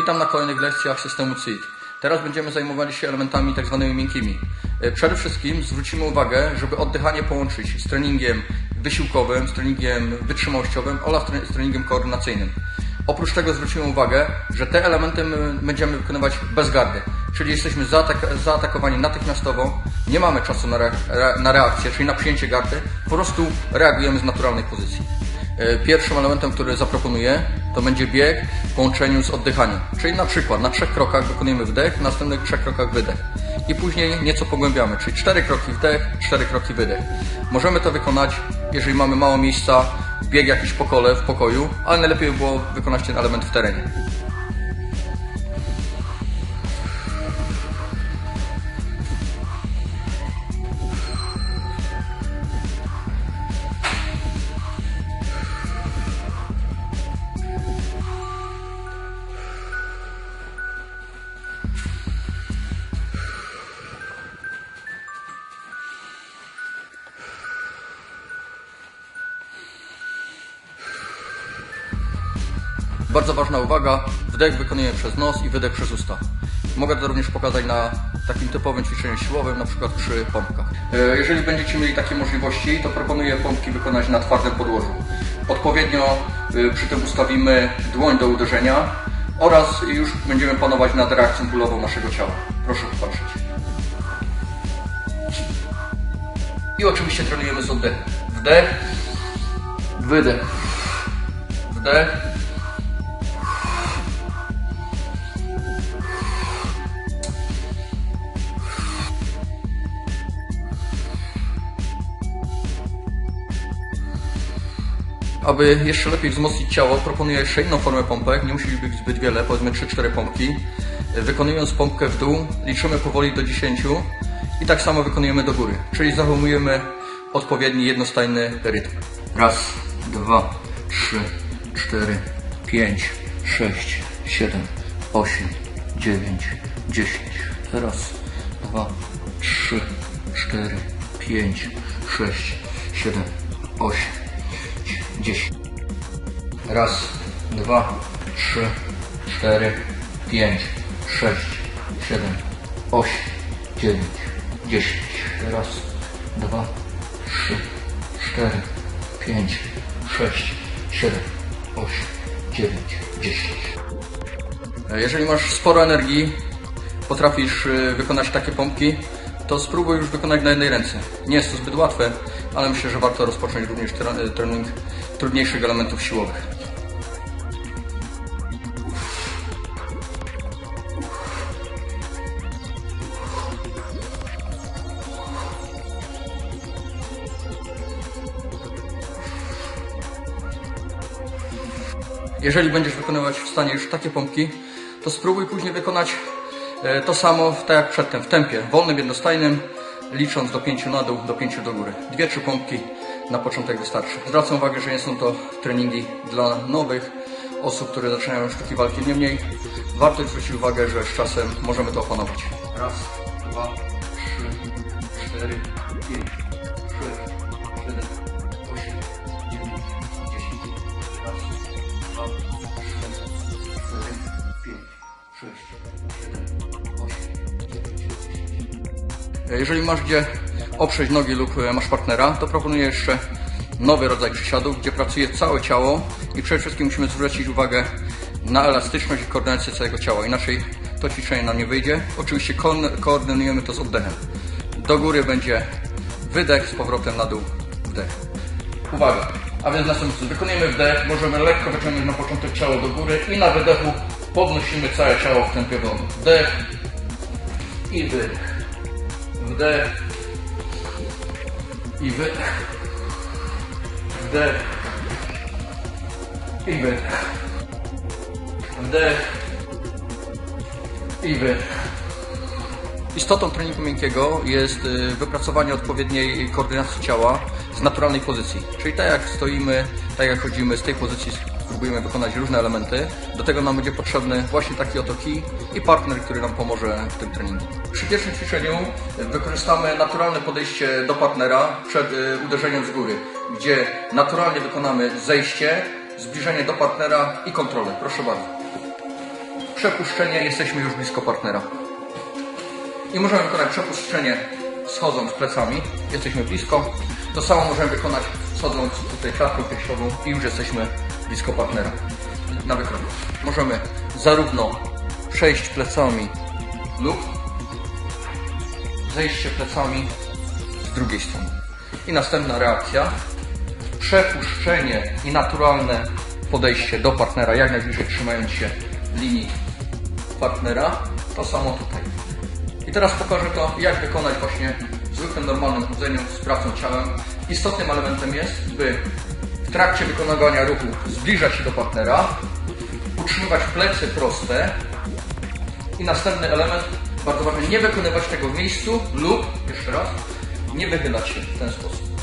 Witam na kolejnych lekcjach systemu CIT. Teraz będziemy zajmowali się elementami tak zwanymi miękkimi. E, Przede wszystkim zwrócimy uwagę, żeby oddychanie połączyć z treningiem wysiłkowym, z treningiem wytrzymałościowym oraz z treningiem koordynacyjnym. Oprócz tego zwrócimy uwagę, że te elementy my będziemy wykonywać bez gardy, czyli jesteśmy zaatak- zaatakowani natychmiastowo, nie mamy czasu na, re- na reakcję, czyli na przyjęcie gardy, po prostu reagujemy z naturalnej pozycji. E, Pierwszym elementem, który zaproponuję, to będzie bieg w połączeniu z oddychaniem. Czyli na przykład na trzech krokach wykonujemy wdech, w następnych trzech krokach wydech. I później nieco pogłębiamy, czyli cztery kroki wdech, cztery kroki wydech. Możemy to wykonać, jeżeli mamy mało miejsca, bieg jakiś po kole, w pokoju, ale najlepiej by było wykonać ten element w terenie. Bardzo ważna uwaga, wdech wykonujemy przez nos i wydech przez usta. Mogę to również pokazać na takim typowym ćwiczeniu siłowym, na przykład przy pompkach. E, Jeżeli będziecie mieli takie możliwości, to proponuję pompki wykonać na twardym podłożu. Odpowiednio e, przy tym ustawimy dłoń do uderzenia oraz już będziemy panować nad reakcją bólową naszego ciała. Proszę popatrzeć. I oczywiście trenujemy z oddechem. Wdech, wydech, wdech, Aby jeszcze lepiej wzmocnić ciało, proponuję jeszcze inną formę pompek. Nie musi być zbyt wiele, powiedzmy 3-4 pompki. Wykonując pompkę w dół, liczymy powoli do 10 i tak samo wykonujemy do góry, czyli zachowujemy odpowiedni jednostajny rytm. Raz, dwa, trzy, cztery, pięć, sześć, siedem, osiem, dziewięć, dziesięć. Raz, dwa, trzy, cztery, pięć, sześć, siedem, osiem, 10. Raz, dwa, trzy, cztery, pięć, sześć, siedem, osiem, dziewięć, dziesięć. Raz, dwa, trzy, cztery, pięć, sześć, siedem, osiem, dziewięć, dziesięć. Jeżeli masz sporo energii, potrafisz y, wykonać takie pompki, to spróbuj już wykonać na jednej ręce. Nie jest to zbyt łatwe, ale myślę, że warto rozpocząć również tre- trening trudniejszych elementów siłowych. Jeżeli będziesz wykonywać w stanie już takie pompki, to spróbuj później wykonać e, to samo tak jak przedtem, w tempie wolnym, jednostajnym, licząc do 5 na dół, do 5 do góry. Dwie, trzy pompki na początek wystarczy. Zwracam uwagę, że nie są to treningi dla nowych osób, które zaczynają sztuki walki. Niemniej warto zwrócić uwagę, że z czasem możemy to opanować. Raz, dwa, trzy, cztery, pięć, sześć, siedem, osiem, dziewięć, dziesięć. Raz, dwa, trzy, cztery, pięć, sześć, Jeżeli masz gdzie oprzeć nogi lub e, masz partnera, to proponuję jeszcze nowy rodzaj przysiadów, gdzie pracuje całe ciało i przede wszystkim musimy zwrócić uwagę na elastyczność i koordynację całego ciała, inaczej to ćwiczenie nam nie wyjdzie. Oczywiście ko- koordynujemy to z oddechem. Do góry będzie wydech, z powrotem na dół wdech. Uwaga, a więc następnie wykonujemy wdech, możemy lekko wyciągnąć na początek ciało do góry i na wydechu podnosimy całe ciało w tempie wolnym. Wdech i wydech. Wdech i wydech. Wdech i wydech. Wdech i wydech. Istotą treningu miękkiego jest y, wypracowanie odpowiedniej koordynacji ciała z naturalnej pozycji. Czyli tak jak stoimy, tak jak chodzimy, z tej pozycji spróbujemy wykonać różne elementy. Do tego nam będzie potrzebny właśnie taki oto kij i partner, który nam pomoże w tym treningu. Przy pierwszym ćwiczeniu wykorzystamy naturalne podejście do partnera przed y, uderzeniem z góry, gdzie naturalnie wykonamy zejście, zbliżenie do partnera i kontrolę. Proszę bardzo. Przepuszczenie, jesteśmy już blisko partnera. I możemy wykonać przepuszczenie schodząc plecami, jesteśmy blisko. To samo możemy wykonać schodząc tutaj klatką piersiową i już jesteśmy blisko partnera. Na wykroku. Możemy zarówno przejść plecami lub zejście plecami z drugiej strony. I następna reakcja. Przepuszczenie i naturalne podejście do partnera, jak najbliżej trzymając się linii partnera. To samo tutaj. I teraz pokażę to, jak wykonać właśnie w zwykłym, normalnym chodzeniu z pracą ciałem. Istotnym elementem jest, by w trakcie wykonywania ruchu zbliżać się do partnera, utrzymywać plecy proste i następny element, bardzo ważny, nie wykonywać tego w miejscu lub, jeszcze raz, nie wychylać się w ten sposób.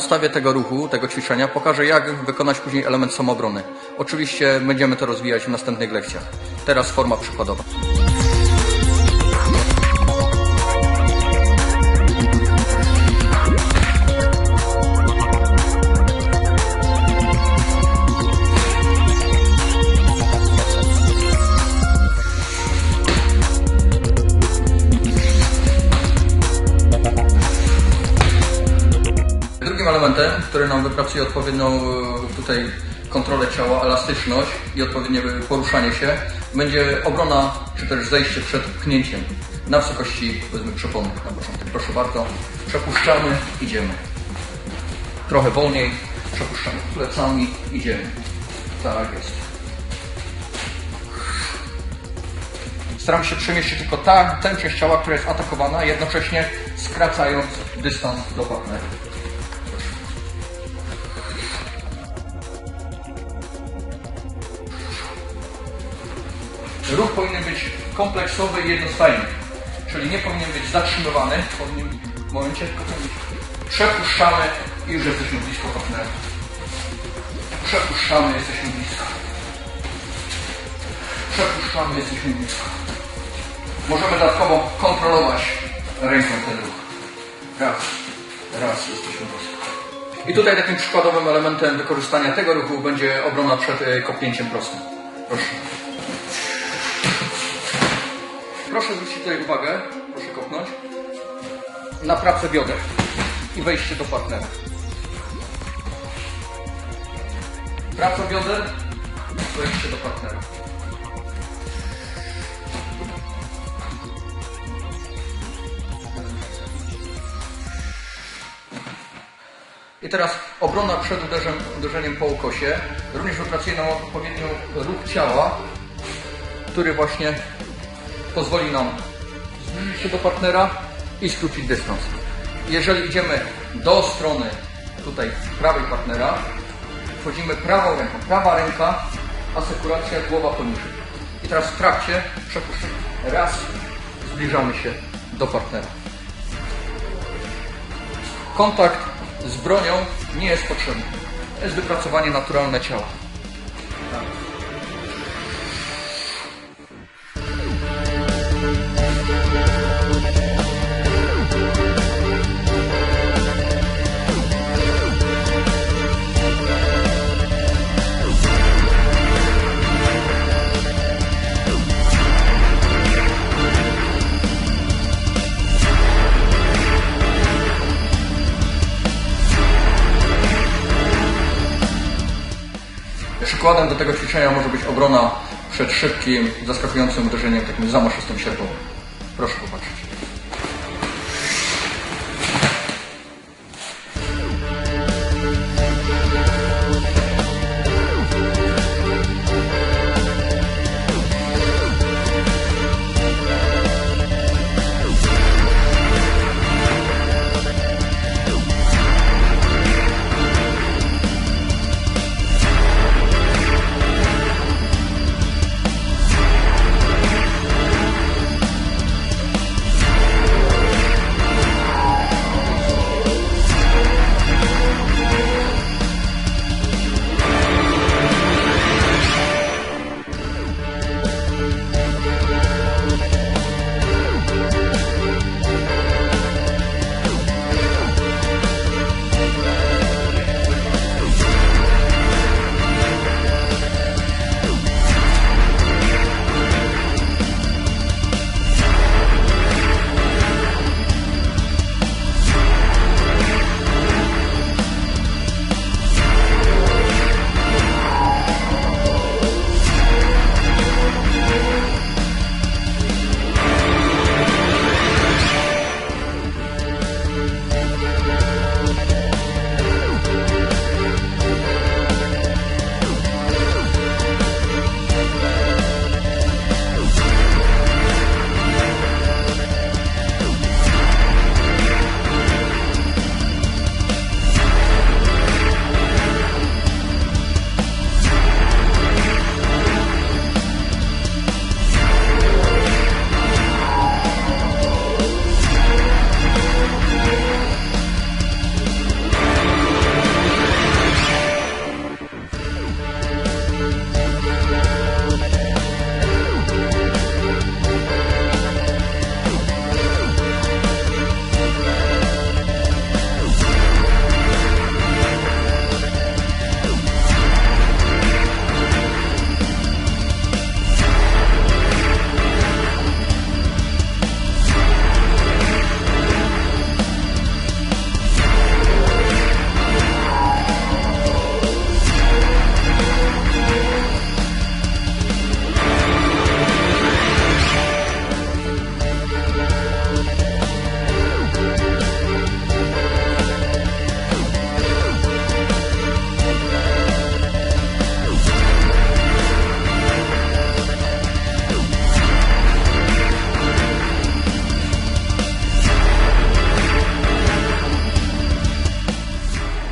Podstawie tego ruchu, tego ćwiczenia pokażę, jak wykonać później element samoobrony. Oczywiście będziemy to rozwijać w następnych lekcjach. Teraz forma przykładowa. Który nam wypracuje odpowiednią e, tutaj kontrolę ciała, elastyczność i odpowiednie poruszanie się, będzie obrona czy też zejście przed pchnięciem na wysokości powiedzmy przepony na początek. Proszę bardzo, przepuszczamy, idziemy. Trochę wolniej, przepuszczamy plecami, idziemy. Tak jest. Staram się przemieścić tylko ta, tę część ciała, która jest atakowana, jednocześnie skracając dystans do partnera. Ruch powinien być kompleksowy i jednostajny, czyli nie powinien być zatrzymywany, w momencie tylko powinien przepuszczamy i już jesteśmy blisko partnera. Przepuszczamy, jesteśmy blisko. Przepuszczamy, jesteśmy blisko. Możemy dodatkowo kontrolować ręką ten ruch. Raz, raz, jesteśmy blisko. I tutaj takim przykładowym elementem wykorzystania tego ruchu będzie obrona przed e, kopnięciem prostym. Uwagę, proszę kopnąć, na pracę bioder i wejście do partnera. Praca bioder, wejście do partnera. I teraz obrona przed uderzem, uderzeniem po ukosie. Również wypracuje nam odpowiednio ruch ciała, który właśnie pozwoli nam do partnera i skrócić dystans. Jeżeli idziemy do strony tutaj prawej partnera, wchodzimy prawą ręką. Prawa ręka, asekuracja, głowa poniżej. I teraz w trakcie przepuszczamy. Raz, zbliżamy się do partnera. Kontakt z bronią nie jest potrzebny. To jest wypracowanie naturalne ciała. Przykładem do tego ćwiczenia może być obrona przed szybkim, zaskakującym uderzeniem, takim zamaszystym sierpowym. Proszę popatrzeć.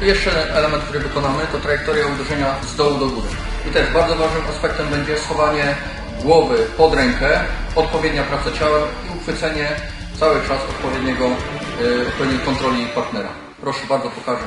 Jeszcze element, który wykonamy, to trajektoria uderzenia z dołu do góry. I też bardzo ważnym aspektem będzie schowanie głowy pod rękę, odpowiednia praca ciałem i uchwycenie cały czas odpowiedniego, yy, odpowiedniej kontroli partnera. Proszę bardzo, pokażę.